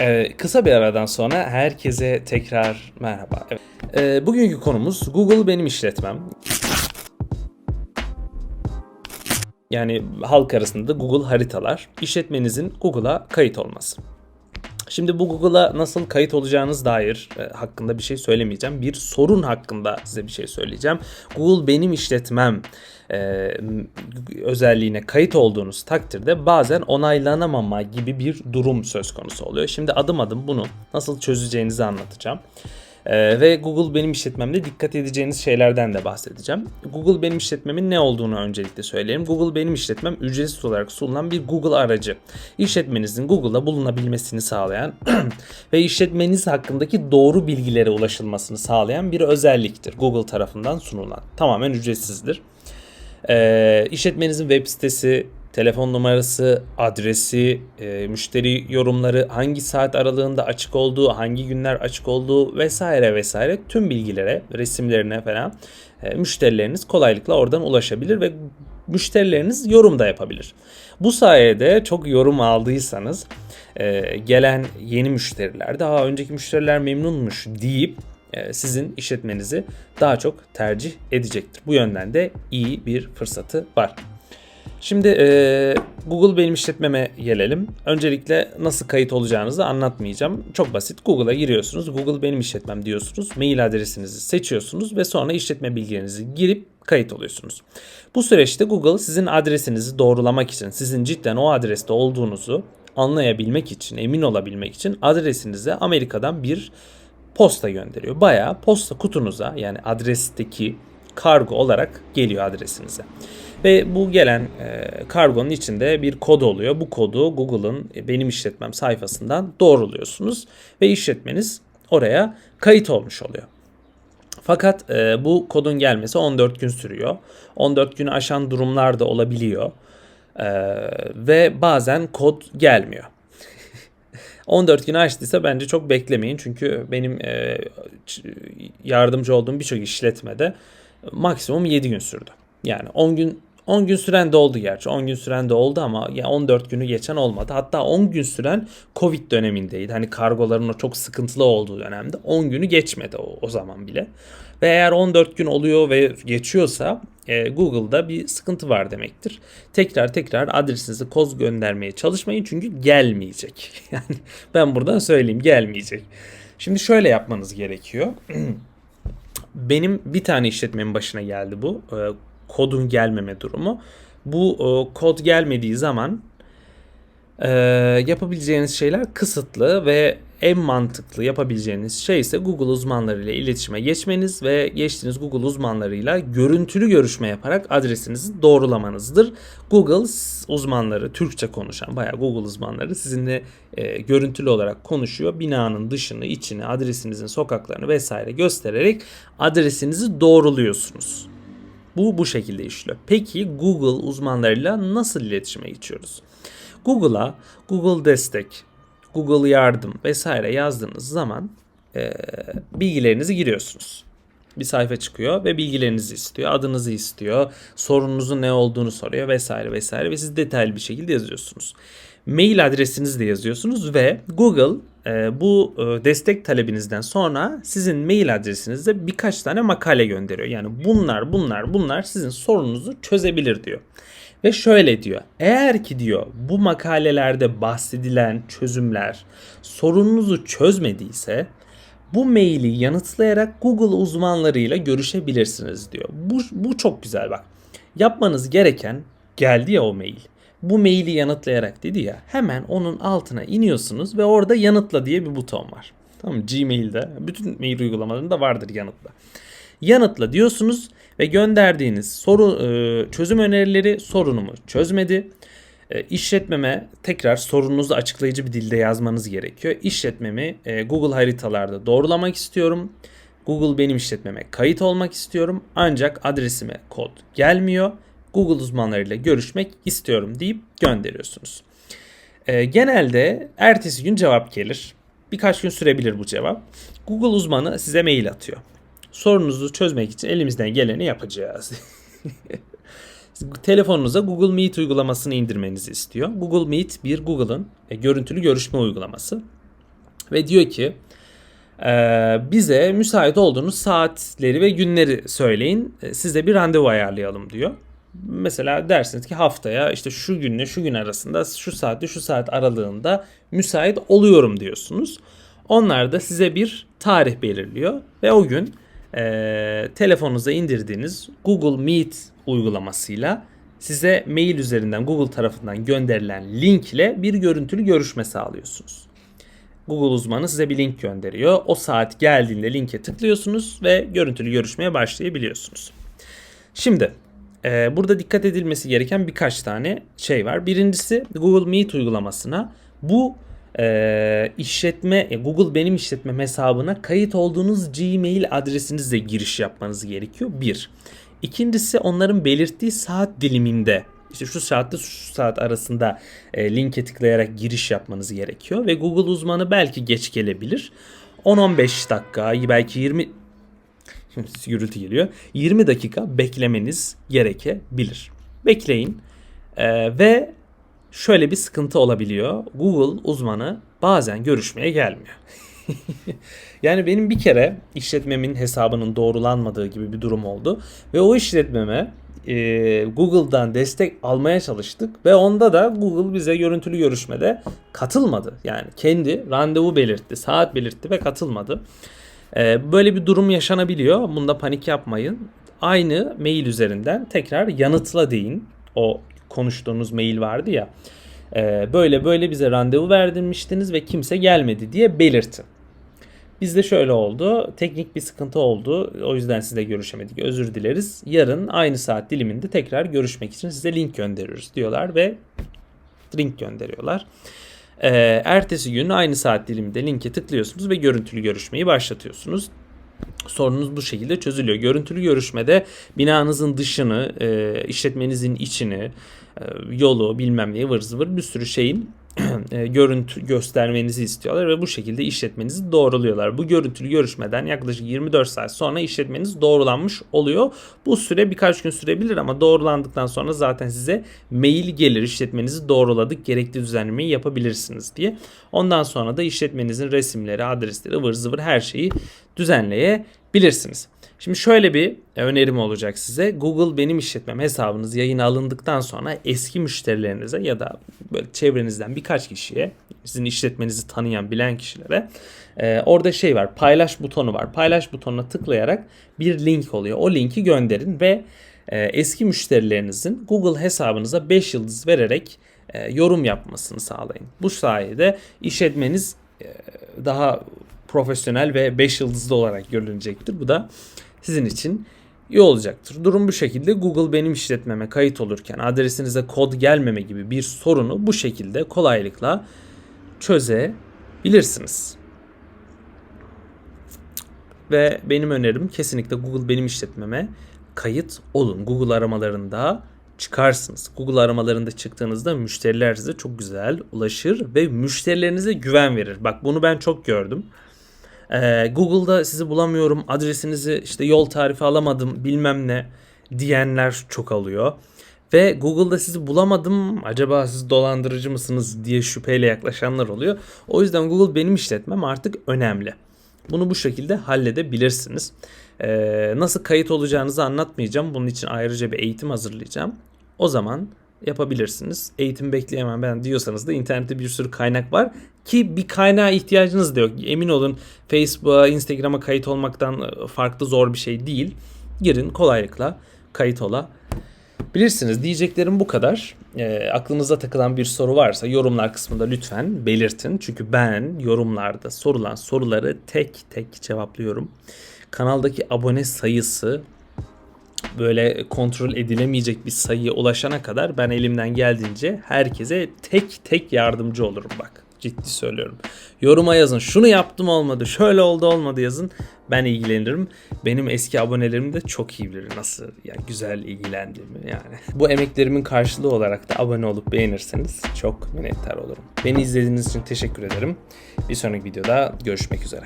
Ee, kısa bir aradan sonra herkese tekrar merhaba. Evet. Ee, bugünkü konumuz Google benim işletmem. Yani halk arasında Google haritalar, işletmenizin Google'a kayıt olması. Şimdi bu Google'a nasıl kayıt olacağınız dair e, hakkında bir şey söylemeyeceğim. Bir sorun hakkında size bir şey söyleyeceğim. Google benim işletmem e, özelliğine kayıt olduğunuz takdirde bazen onaylanamama gibi bir durum söz konusu oluyor. Şimdi adım adım bunu nasıl çözeceğinizi anlatacağım. Ee, ve Google benim işletmemde dikkat edeceğiniz şeylerden de bahsedeceğim. Google benim işletmemin ne olduğunu öncelikle söyleyeyim. Google benim işletmem ücretsiz olarak sunulan bir Google aracı. İşletmenizin Google'da bulunabilmesini sağlayan ve işletmeniz hakkındaki doğru bilgilere ulaşılmasını sağlayan bir özelliktir. Google tarafından sunulan. Tamamen ücretsizdir. Ee, işletmenizin web sitesi, telefon numarası, adresi, e, müşteri yorumları, hangi saat aralığında açık olduğu, hangi günler açık olduğu vesaire vesaire tüm bilgilere, resimlerine falan e, müşterileriniz kolaylıkla oradan ulaşabilir ve müşterileriniz yorum da yapabilir. Bu sayede çok yorum aldıysanız e, gelen yeni müşteriler daha önceki müşteriler memnunmuş deyip e, sizin işletmenizi daha çok tercih edecektir. Bu yönden de iyi bir fırsatı var. Şimdi e, Google benim işletmeme gelelim. Öncelikle nasıl kayıt olacağınızı anlatmayacağım. Çok basit. Google'a giriyorsunuz. Google benim işletmem diyorsunuz. Mail adresinizi seçiyorsunuz ve sonra işletme bilgilerinizi girip kayıt oluyorsunuz. Bu süreçte Google sizin adresinizi doğrulamak için, sizin cidden o adreste olduğunuzu anlayabilmek için, emin olabilmek için adresinize Amerika'dan bir posta gönderiyor. Bayağı posta kutunuza yani adresteki kargo olarak geliyor adresinize. Ve bu gelen e, kargonun içinde bir kod oluyor. Bu kodu Google'ın e, benim işletmem sayfasından doğruluyorsunuz ve işletmeniz oraya kayıt olmuş oluyor. Fakat e, bu kodun gelmesi 14 gün sürüyor. 14 günü aşan durumlar da olabiliyor. E, ve bazen kod gelmiyor. 14 günü açtıysa bence çok beklemeyin. Çünkü benim e, yardımcı olduğum birçok işletmede maksimum 7 gün sürdü. Yani 10 gün 10 gün süren de oldu gerçi. 10 gün süren de oldu ama ya 14 günü geçen olmadı. Hatta 10 gün süren Covid dönemindeydi. Hani kargoların o çok sıkıntılı olduğu dönemde 10 günü geçmedi o, o zaman bile. Ve eğer 14 gün oluyor ve geçiyorsa e, Google'da bir sıkıntı var demektir. Tekrar tekrar adresinizi koz göndermeye çalışmayın çünkü gelmeyecek. Yani ben buradan söyleyeyim gelmeyecek. Şimdi şöyle yapmanız gerekiyor. Benim bir tane işletmemin başına geldi bu. E, kodun gelmeme durumu. Bu e, kod gelmediği zaman e, yapabileceğiniz şeyler kısıtlı ve en mantıklı yapabileceğiniz şey ise Google uzmanlarıyla iletişime geçmeniz ve geçtiğiniz Google uzmanlarıyla görüntülü görüşme yaparak adresinizi doğrulamanızdır. Google uzmanları Türkçe konuşan bayağı Google uzmanları sizinle e, görüntülü olarak konuşuyor. Binanın dışını, içini, adresinizin sokaklarını vesaire göstererek adresinizi doğruluyorsunuz. Bu bu şekilde işliyor. Peki Google uzmanlarıyla nasıl iletişime geçiyoruz? Google'a Google destek, Google yardım vesaire yazdığınız zaman e, bilgilerinizi giriyorsunuz. Bir sayfa çıkıyor ve bilgilerinizi istiyor, adınızı istiyor, sorununuzun ne olduğunu soruyor vesaire vesaire ve siz detaylı bir şekilde yazıyorsunuz. Mail adresinizi de yazıyorsunuz ve Google e, bu e, destek talebinizden sonra sizin mail adresinizde birkaç tane makale gönderiyor. Yani bunlar bunlar bunlar sizin sorununuzu çözebilir diyor. Ve şöyle diyor. Eğer ki diyor bu makalelerde bahsedilen çözümler sorununuzu çözmediyse bu maili yanıtlayarak Google uzmanlarıyla görüşebilirsiniz diyor. Bu, bu çok güzel bak. Yapmanız gereken geldi ya o mail. Bu maili yanıtlayarak dedi ya hemen onun altına iniyorsunuz ve orada yanıtla diye bir buton var. Tamam Gmail'de bütün mail uygulamalarında vardır yanıtla. Yanıtla diyorsunuz ve gönderdiğiniz soru e, çözüm önerileri sorunumu çözmedi. E, işletmeme tekrar sorununuzu açıklayıcı bir dilde yazmanız gerekiyor. İşletmemi e, Google haritalarda doğrulamak istiyorum. Google benim işletmeme kayıt olmak istiyorum. Ancak adresime kod gelmiyor. Google uzmanlarıyla görüşmek istiyorum deyip gönderiyorsunuz. genelde ertesi gün cevap gelir. Birkaç gün sürebilir bu cevap. Google uzmanı size mail atıyor sorununuzu çözmek için elimizden geleni yapacağız. Telefonunuza Google Meet uygulamasını indirmenizi istiyor. Google Meet bir Google'ın e, görüntülü görüşme uygulaması. Ve diyor ki ee, bize müsait olduğunuz saatleri ve günleri söyleyin. Ee, Size bir randevu ayarlayalım diyor. Mesela dersiniz ki haftaya işte şu günle şu gün arasında şu saatte şu saat aralığında müsait oluyorum diyorsunuz. Onlar da size bir tarih belirliyor ve o gün e, telefonunuza indirdiğiniz Google Meet uygulamasıyla size mail üzerinden Google tarafından gönderilen link ile bir görüntülü görüşme sağlıyorsunuz. Google uzmanı size bir link gönderiyor. O saat geldiğinde linke tıklıyorsunuz ve görüntülü görüşmeye başlayabiliyorsunuz. Şimdi e, burada dikkat edilmesi gereken birkaç tane şey var. Birincisi Google Meet uygulamasına bu e, işletme e, Google benim işletmem hesabına kayıt olduğunuz Gmail adresinizle giriş yapmanız gerekiyor. Bir. İkincisi onların belirttiği saat diliminde işte şu saatte şu saat arasında e, linke tıklayarak giriş yapmanız gerekiyor ve Google uzmanı belki geç gelebilir. 10-15 dakika belki 20 Şimdi gürültü geliyor. 20 dakika beklemeniz gerekebilir. Bekleyin Ee, ve şöyle bir sıkıntı olabiliyor. Google uzmanı bazen görüşmeye gelmiyor. yani benim bir kere işletmemin hesabının doğrulanmadığı gibi bir durum oldu. Ve o işletmeme e, Google'dan destek almaya çalıştık. Ve onda da Google bize görüntülü görüşmede katılmadı. Yani kendi randevu belirtti, saat belirtti ve katılmadı. E, böyle bir durum yaşanabiliyor. Bunda panik yapmayın. Aynı mail üzerinden tekrar yanıtla deyin. O konuştuğunuz mail vardı ya. E, böyle böyle bize randevu verdirmiştiniz ve kimse gelmedi diye belirtin. Bizde şöyle oldu. Teknik bir sıkıntı oldu. O yüzden sizle görüşemedik. Özür dileriz. Yarın aynı saat diliminde tekrar görüşmek için size link gönderiyoruz diyorlar ve link gönderiyorlar. Ee, ertesi gün aynı saat diliminde linke tıklıyorsunuz ve görüntülü görüşmeyi başlatıyorsunuz. Sorunuz bu şekilde çözülüyor. Görüntülü görüşmede binanızın dışını, e, işletmenizin içini, e, yolu bilmem neyi vır zıvır bir sürü şeyin görüntü göstermenizi istiyorlar ve bu şekilde işletmenizi doğruluyorlar. Bu görüntülü görüşmeden yaklaşık 24 saat sonra işletmeniz doğrulanmış oluyor. Bu süre birkaç gün sürebilir ama doğrulandıktan sonra zaten size mail gelir işletmenizi doğruladık gerekli düzenlemeyi yapabilirsiniz diye. Ondan sonra da işletmenizin resimleri, adresleri, ıvır zıvır her şeyi düzenleyebilirsiniz. Şimdi şöyle bir önerim olacak size. Google benim işletmem hesabınız yayına alındıktan sonra eski müşterilerinize ya da böyle çevrenizden birkaç kişiye sizin işletmenizi tanıyan bilen kişilere e, orada şey var paylaş butonu var. Paylaş butonuna tıklayarak bir link oluyor. O linki gönderin ve e, eski müşterilerinizin Google hesabınıza 5 yıldız vererek e, yorum yapmasını sağlayın. Bu sayede işletmeniz e, daha profesyonel ve 5 yıldızlı olarak görünecektir. Bu da sizin için iyi olacaktır. Durum bu şekilde Google benim işletmeme kayıt olurken adresinize kod gelmeme gibi bir sorunu bu şekilde kolaylıkla çözebilirsiniz. Ve benim önerim kesinlikle Google benim işletmeme kayıt olun. Google aramalarında çıkarsınız. Google aramalarında çıktığınızda müşteriler size çok güzel ulaşır ve müşterilerinize güven verir. Bak bunu ben çok gördüm. Ee, Google'da sizi bulamıyorum, adresinizi işte yol tarifi alamadım bilmem ne diyenler çok alıyor. Ve Google'da sizi bulamadım acaba siz dolandırıcı mısınız diye şüpheyle yaklaşanlar oluyor. O yüzden Google benim işletmem artık önemli. Bunu bu şekilde halledebilirsiniz. Ee, nasıl kayıt olacağınızı anlatmayacağım. Bunun için ayrıca bir eğitim hazırlayacağım. O zaman yapabilirsiniz. Eğitim bekleyemem ben diyorsanız da internette bir sürü kaynak var ki bir kaynağa ihtiyacınız da yok. Emin olun Facebook'a, Instagram'a kayıt olmaktan e, farklı zor bir şey değil. Girin kolaylıkla kayıt ola bilirsiniz. Diyeceklerim bu kadar. E, aklınıza takılan bir soru varsa yorumlar kısmında lütfen belirtin. Çünkü ben yorumlarda sorulan soruları tek tek cevaplıyorum. Kanaldaki abone sayısı böyle kontrol edilemeyecek bir sayıya ulaşana kadar ben elimden geldiğince herkese tek tek yardımcı olurum bak. Ciddi söylüyorum. Yoruma yazın. Şunu yaptım olmadı. Şöyle oldu olmadı yazın. Ben ilgilenirim. Benim eski abonelerim de çok iyi bilir nasıl yani güzel ilgilendiğimi yani. Bu emeklerimin karşılığı olarak da abone olup beğenirseniz çok minnettar olurum. Beni izlediğiniz için teşekkür ederim. Bir sonraki videoda görüşmek üzere.